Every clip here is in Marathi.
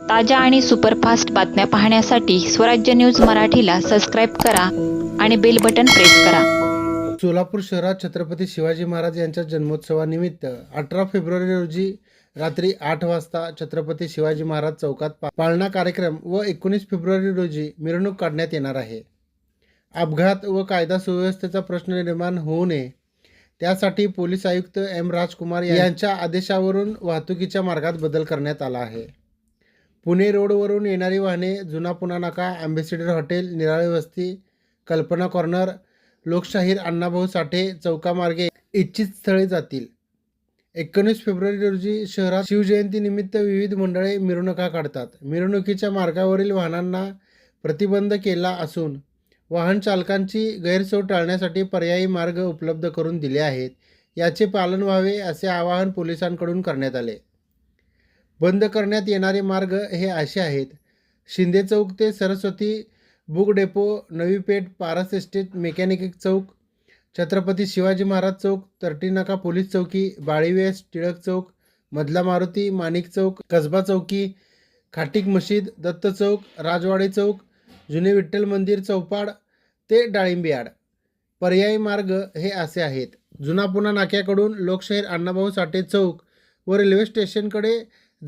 ताज्या आणि सुपरफास्ट बातम्या पाहण्यासाठी स्वराज्य न्यूज मराठीला सबस्क्राईब करा आणि बेल बटन प्रेस करा. सोलापूर शहरात छत्रपती शिवाजी महाराज यांच्या जन्मोत्सवानिमित्त अठरा फेब्रुवारी रोजी रात्री आठ वाजता छत्रपती शिवाजी महाराज चौकात पाळणा कार्यक्रम व एकोणीस फेब्रुवारी रोजी मिरवणूक काढण्यात येणार आहे. अपघात व कायदा सुव्यवस्थेचा प्रश्न निर्माण होऊ नये. त्यासाठी पोलीस आयुक्त एम राजकुमार यांच्या आदेशावरून वाहतुकीच्या मार्गात बदल करण्यात आला आहे. पुणे रोडवरून येणारी वाहने जुना पुणा नाका अँबेसिडर हॉटेल निराळे वस्ती कल्पना कॉर्नर लोकशाहीर अण्णाभाऊ साठे चौकामार्गे इच्छित स्थळे जातील. एकोणीस फेब्रुवारी रोजी शहरात शिवजयंतीनिमित्त विविध मंडळे मिरवणुका काढतात. मिरवणुकीच्या मार्गावरील वाहनांना प्रतिबंध केला असून वाहन चालकांची गैरसोय टाळण्यासाठी पर्यायी मार्ग उपलब्ध करून दिले आहेत. याचे पालन व्हावे असे आवाहन पोलिसांकडून करण्यात आले. बंद करण्यात येणारे मार्ग हे असे आहेत. शिंदे चौक ते Saraswati book depot Navi Peth Paras estate mechanic Chowk Chhatrapati Shivaji Maharaj Chowk Tartinaka police chowki Balives Tilak चौक मधला मारुती माणिक चौक कसबा चौकी खाटीक मशीद दत्त चौक राजवाडी चौक जुने विठ्ठल मंदिर चौपाड ते डाळिंबी पर्यायी मार्ग हे असे आहेत. जुना पुणा नाक्याकडून लोकशाहीर अण्णाभाऊ साठे चौक व रेल्वे स्टेशनकडे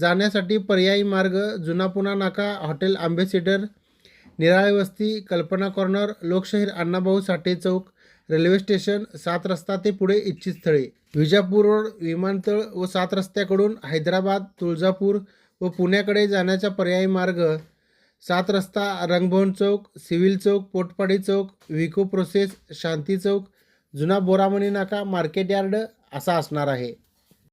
जाण्यासाठी पर्यायी मार्ग जुनापुना नाका हॉटेल आंबेसिडर निराळे वस्ती Kalpana corner Lokshahir Annabhau Sathe Chowk railway station Saat Rasta ते पुढे इच्छित स्थळे. विजापूर रोड विमानतळ व सात रस्त्याकडून हैदराबाद तुळजापूर व पुण्याकडे जाण्याचा पर्यायी मार्ग सात रस्ता रंगभवन चौक सिव्हिल चौक पोटपाडी चौक विको प्रोसेस शांती चौक जुना बोरामणी नाका मार्केट यार्ड असा असणार आहे.